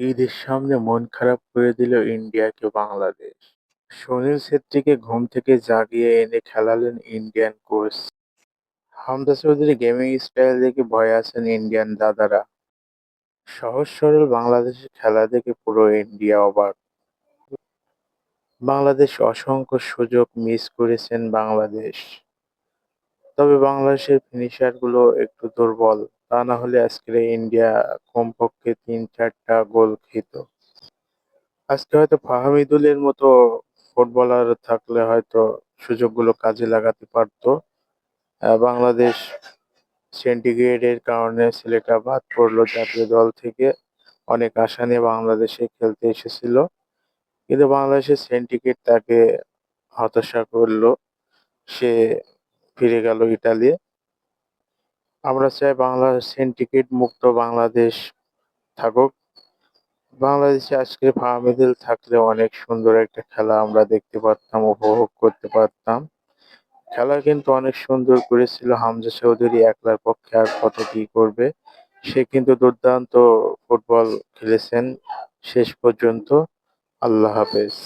ঈদের সামনে মন খারাপ করে দিল ইন্ডিয়াকে বাংলাদেশ। সুনীল ছেত্রীকে ঘুম থেকে জাগিয়ে এনে খেলালেন Indian coach. Hamza Chowdhury gaming style দেখে ভয়ে আছেন ইন্ডিয়ান দাদারা। সহজ সরল বাংলাদেশের খেলা দেখে পুরো ইন্ডিয়া অবাক। বাংলাদেশ অসংখ্য সুযোগ মিস করেছেন বাংলাদেশ। তবে বাংলাদেশের ফিনিশারগুলো একটু দুর্বল। তা না হলে আজকের ইন্ডিয়া কমপক্ষে তিন চারটা গোল খেত। আজকে হয়তো ফাহামিদুলের মতো ফুটবলার থাকলে হয়তো সুযোগগুলো কাজে লাগাতে পারত। বাংলাদেশ সেন্টিগ্রেডের কারণে ছেলেটা বাদ পড়ল জাতীয় দল থেকে। অনেক আশা নিয়ে বাংলাদেশে খেলতে এসেছিল। কিন্তু বাংলাদেশের সেন্টিগ্রেড তাকে হতাশা করল। সে ফিরে গেল ইতালি। আমরা চাই বাংলাদেশ সেন্টিগ্রেড মুক্ত বাংলাদেশ থাকুক। বাংলাদেশে আজকে ফাহামিদুল থাকলে অনেক সুন্দর একটা খেলা আমরা দেখতে পারতাম, উপভোগ করতে পারতাম। খেলা কিন্তু অনেক সুন্দর করেছিল হামজা চৌধুরী একলার পক্ষে আর কত কি করবে। সে কিন্তু দুর্দান্ত ফুটবল খেলেছেন শেষ পর্যন্ত। আল্লাহ হাফেজ।